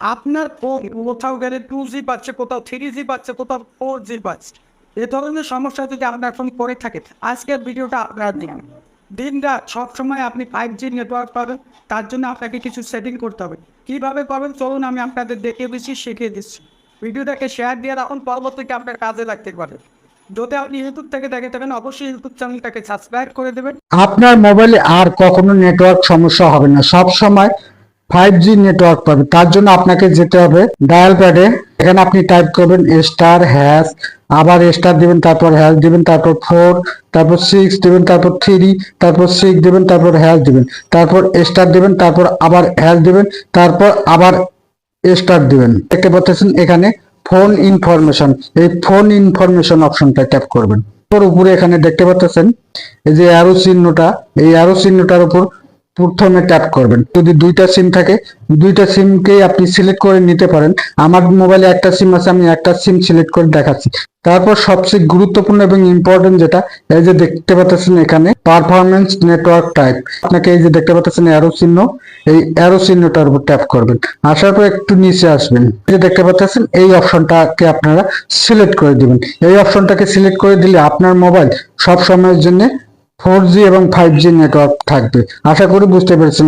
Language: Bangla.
আপনার ফোন কোথাও গেলে টু জি পাচ্ছে কোথাও থ্রি জি পাচ্ছে কোথাও ফোর জি পাচ্ছে এ ধরনের সমস্যা যদি আপনার ফোন করে থাকে, আজকের ভিডিওটা আপনার দিন দিন রাত সবসময় আপনি ফাইভ জি নেটওয়ার্ক পাবেন, তার জন্য আপনাকে কিছু সেটিং করতে হবে। কীভাবে করবেন চলুন, আমি আপনাদের দেখিয়ে দিচ্ছি, শিখিয়ে দিচ্ছি। ভিডিওটাকে শেয়ার দিয়ে রাখুন, পরবর্তীতে আপনার কাজে লাগতে পারে। যদি আপনি ইউটিউব থেকে দেখে থাকেন, অবশ্যই ইউটিউব চ্যানেলটাকে সাবস্ক্রাইব করে দেবেন। আপনার মোবাইলে আর কখনো নেটওয়ার্ক সমস্যা হবে না। সব সময় ফাইভ জি নেটওয়ার্ক পাবে। তার জন্য আপনাকে যেতে হবে ডায়াল প্যাডে এখানে আপনি টাইপ করবেন স্টার হ্যাশ আবার স্টার দিবেন, তারপর হ্যাশ দিবেন, তারপর ফোর তারপর সিক্স দিবেন, তারপর থ্রি তারপর সিক্স দিবেন, তারপর হ্যাশ দিবেন। তারপর স্টার দিবেন, তারপর আবার হ্যাশ দিবেন, তারপর আবার স্টার দিবেন। দেখতে পাচ্ছেন এখানে ফোন ইনফরমেশন এই ফোন ইনফরমেশন অপশনটা ট্যাপ করবেন। উপরে এখানে দেখতে পাচ্ছেন এই যে অ্যারো চিহ্নটা, এই অ্যারো চিহ্নটার উপর প্রথমে ট্যাপ করবেন। যদি দুইটা সিম থাকে, দুইটা সিমকেই আপনি সিলেক্ট করে নিতে পারেন। আমার মোবাইলে একটা সিম আছে, আমি একটা সিম সিলেক্ট করে দেখাচ্ছি। তারপর সবচেয়ে গুরুত্বপূর্ণ এবং ইম্পর্টেন্ট যেটা, এই যে দেখতে পাচ্ছেন এখানে পারফরমেন্স নেটওয়ার্ক টাইপ আপনাকে এই যে দেখতে পাচ্ছেন অ্যারো চিহ্ন, এই অ্যারো চিহ্নটার উপর ট্যাপ করবেন। আসার পর একটু নিচে আসবেন। এই যে দেখতে পাচ্ছেন, এই অপশনটাকে আপনারা সিলেক্ট করে দিবেন। এই অপশনটাকে সিলেক্ট করে দিলে আপনার মোবাইল সব সময়ের জন্য ফোর জি এবং ফাইভ জি নেটওয়ার্ক থাকবে। আশা করি বুঝতে পেরেছেন।